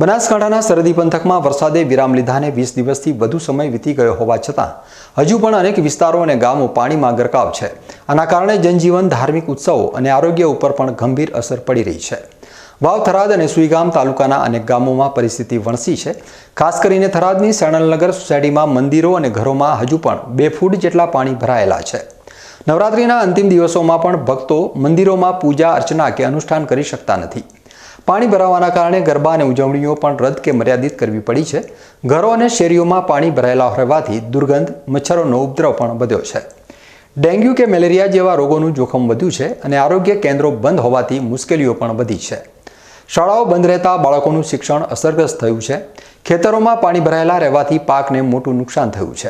બનાસકાંઠાના સરહદી પંથકમાં વરસાદે વિરામ લીધાને વીસ દિવસથી વધુ સમય વીતી ગયો હોવા છતાં, હજુ પણ અનેક વિસ્તારો અને ગામો પાણીમાં ગરકાવ છે. આના કારણે જનજીવન, ધાર્મિક ઉત્સવો અને આરોગ્ય ઉપર પણ ગંભીર અસર પડી રહી છે. વાવ થરાદ અને સુઈગામ તાલુકાના અનેક ગામોમાં પરિસ્થિતિ વણસી છે. ખાસ કરીને થરાદની સણલનગર સોસાયટીમાં મંદિરો અને ઘરોમાં હજુ પણ બે ફૂટ જેટલા પાણી ભરાયેલા છે. નવરાત્રિના અંતિમ દિવસોમાં પણ ભક્તો મંદિરોમાં પૂજા અર્ચના કે અનુષ્ઠાન કરી શકતા નથી. પાણી ભરાવાના કારણે ગરબા અને ઉજવણીઓ પણ રદ કે મર્યાદિત કરવી પડી છે. ઘરો અને શેરીઓમાં પાણી ભરાયેલા રહેવાથી દુર્ગંધ, મચ્છરોનો ઉપદ્રવ પણ વધ્યો છે. ડેન્ગ્યુ કે મેલેરિયા જેવા રોગોનું જોખમ વધ્યું છે અને આરોગ્ય કેન્દ્રો બંધ હોવાથી મુશ્કેલીઓ પણ વધી છે. શાળાઓ બંધ રહેતા બાળકોનું શિક્ષણ અસરગ્રસ્ત થયું છે. ખેતરોમાં પાણી ભરાયેલા રહેવાથી પાકને મોટું નુકસાન થયું છે.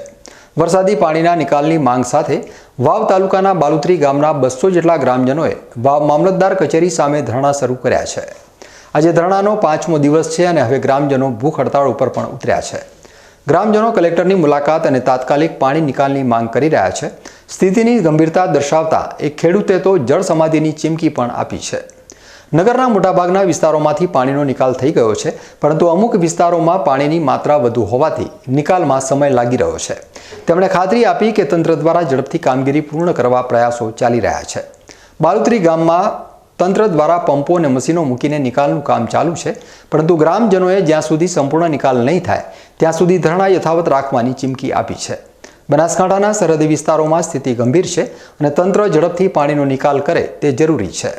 વરસાદી પાણીના નિકાલની માંગ સાથે વાવ તાલુકાના બાલુત્રી ગામના બસો જેટલા ગ્રામજનોએ વાવ મામલતદાર કચેરી સામે ધરણા શરૂ કર્યા છે. આજે ધરણાનો પાંચમો દિવસ છે અને હવે ગ્રામજનો ભૂખ હડતાળ ઉપર પણ ઉતર્યા છે. ગ્રામજનો કલેક્ટરની મુલાકાત અને તાત્કાલિક પાણી નિકાલની માંગ કરી રહ્યા છે. સ્થિતિની ગંભીરતા દર્શાવતા એક ખેડૂતે તો જળ સમાધિની ચીમકી પણ આપી છે. નગરના મોટાભાગના વિસ્તારોમાંથી પાણીનો નિકાલ થઈ ગયો છે, પરંતુ અમુક વિસ્તારોમાં પાણીની માત્રા વધુ હોવાથી નિકાલમાં સમય લાગી રહ્યો છે. તેમણે ખાતરી આપી કે તંત્ર દ્વારા ઝડપથી કામગીરી પૂર્ણ કરવા પ્રયાસો ચાલી રહ્યા છે. બાલુત્રી ગામમાં તંત્ર દ્વારા પંપો અને મશીનો મૂકીને નિકાલનું કામ ચાલુ છે, પરંતુ ગ્રામજનોએ જ્યાં સુધી સંપૂર્ણ નિકાલ નહીં થાય, ત્યાં સુધી ધરણા યથાવત રાખવાની ચીમકી આપી છે. બનાસકાંઠાના સરહદી વિસ્તારોમાં સ્થિતિ ગંભીર છે અને તંત્ર ઝડપથી પાણીનો નિકાલ કરે તે જરૂરી છે.